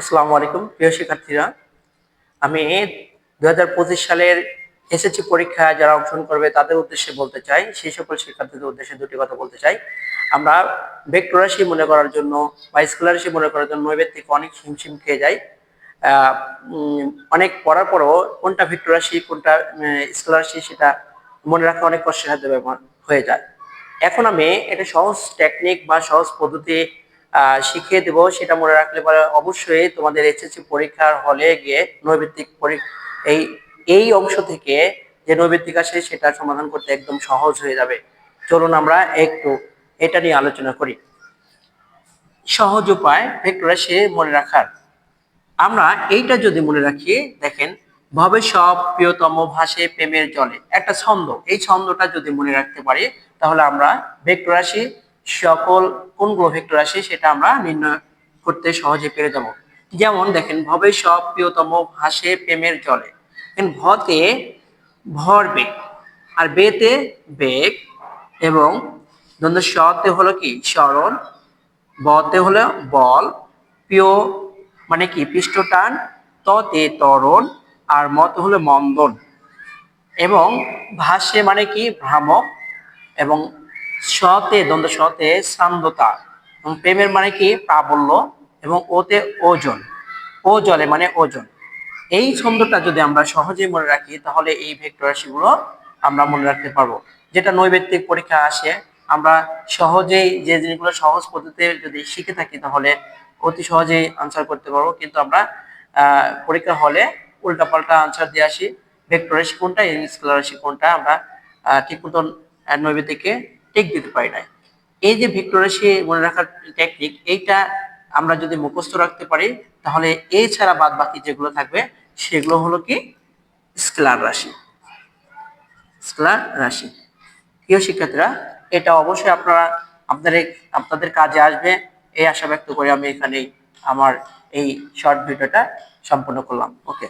আসসালামু আলাইকুম, প্রিয় শিক্ষার্থীরা। আমি দু হাজার পঁচিশ সালের এসএসসি পরীক্ষায় যারা অংশগ্রহণ করবে, তাদের উদ্দেশ্যে বলতে চাই, সেই সকল শিক্ষার্থীদের উদ্দেশ্যে দুটি কথা বলতে চাই। আমরা ভেক্টর মনে করার জন্য বা স্কলারশিপ মনে করার জন্য নৈবেদ থেকে অনেক হিমশিম খেয়ে যাই। অনেক পড়ার পরও কোনটা ভেক্টর রাশি কোনটা স্কেলার রাশি সেটা মনে রাখা অনেক কষ্টের সাথে ব্যবহার হয়ে যায়। এখন আমি এটা সহজ টেকনিক বা সহজ পদ্ধতি শিখিয়ে দেবো। সেটা মনে রাখলে পরে অবশ্যই তোমাদের এসএসসি পরীক্ষার হলে গিয়ে পরীক্ষা, এই এই অংশ থেকে যে নৈবেদিক আসে সেটা সমাধান করতে একদম সহজ হয়ে যাবে। চলুন আমরা একটু এটা নিয়ে আলোচনা করি। সহজ উপায় ভেক্টর মনে রাখার। আমরা এইটা যদি মনে রাখি, দেখেন ভবে সব প্রিয়তম ভাসে প্রেমের জলে। একটা ছন্দ। এই ছন্দটা যদি মনে রাখতে পারি, তাহলে আমরা ভেক্টর রাশি সকল কোনগুলো ভেক্টর রাশি সেটা আমরা নির্ণয় করতে সহজে পেরে যাব। যেমন দেখেন ভবে সব প্রিয়তম ভাসে প্রেমের জলে। ভতে ভরবেগ আর বেতে বেগ, এবং দ্বন্দ্ব সতে হলো কি? স্মরণ, বতে হলো বল, প্রিয় মানে কি? পৃষ্ঠটান ততে তরণ, আর মত হলো মন্দন। এবং ভাষ্যে মানে কি? ভ্রামক, এবং সতে, দ্বন্দ্ব সতে সান্দ্রতা এবং প্রেমের মানে কি? প্রাবল্য এবং ওতে ওজন। ও জলে মানে ওজন। এই ছন্দটা যদি আমরা সহজেই মনে রাখি, তাহলে এই ভেক্টর রাশিগুলো আমরা মনে রাখতে পারব। যেটা নৈবেদ্যিক পরীক্ষা আসে, আমরা সহজেই যে জিনিসগুলো সহজ পদ্ধতিতে যদি শিখে থাকি, তাহলে অতি সহজেই আনসার করতে পারব। কিন্তু আমরা পরীক্ষা হলে উল্টাপাল্টা আনসার দিয়ে আসি। ভেক্টর রাশি কোনটা স্কেলার রাশি কোনটা, আমরা ঠিক মতন নৈবেদ্যিকে টিক দিতে পারি না এই যে ভেক্টর রাশি মনে রাখার টেকনিক এইটা আমরা যদি মুখস্থ রাখতে পারি, তাহলে এই ছাড়া বাদ বাকি যেগুলো থাকবে, সেগুলো হলো কি? স্কেলার রাশি। স্কেলার রাশি। প্রিয় শিক্ষার্থীরা, এটা অবশ্যই আপনারা আপনাদের আপনাদের কাজে আসবে। এই আশা ব্যক্ত করে আমি এখানেই আমার এই শর্ট ভিডিওটা সম্পূর্ণ করলাম। ওকে